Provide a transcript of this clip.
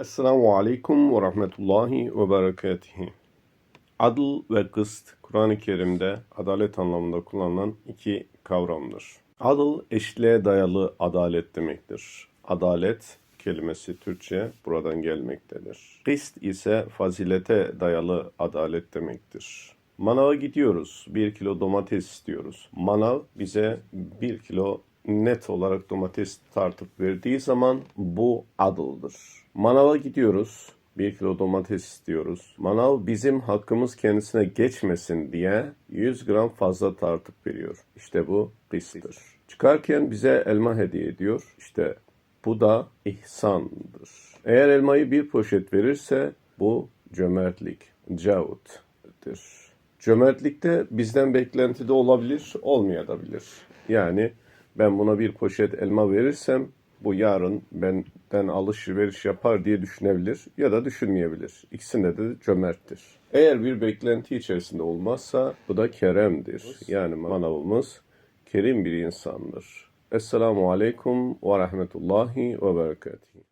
Esselamu Aleyküm ve Rahmetullahi ve Berekatuhu. Adıl ve kıst, Kur'an-ı Kerim'de adalet anlamında kullanılan iki kavramdır. Adıl, eşitliğe dayalı adalet demektir. Adalet kelimesi Türkçe buradan gelmektedir. Kıst ise fazilete dayalı adalet demektir. Manava gidiyoruz. Bir kilo domates istiyoruz. Manav bize bir kilo net olarak domates tartıp verdiği zaman bu adıldır. Manava gidiyoruz. Bir kilo domates istiyoruz. Manav bizim hakkımız kendisine geçmesin diye 100 gram fazla tartıp veriyor. İşte bu kısıtır. Çıkarken bize elma hediye ediyor. İşte bu da ihsandır. Eğer elmayı bir poşet verirse bu cömertlik, cavut'tir. Cömertlikte bizden beklenti de olabilir, olmayabilir. Yani ben buna bir poşet elma verirsem bu yarın benden alışveriş yapar diye düşünebilir ya da düşünmeyebilir. İkisinde de cömerttir. Eğer bir beklenti içerisinde olmazsa bu da keremdir. Yani manavımız kerim bir insandır. Esselamu Aleyküm ve Rahmetullahi ve Berekatuhu.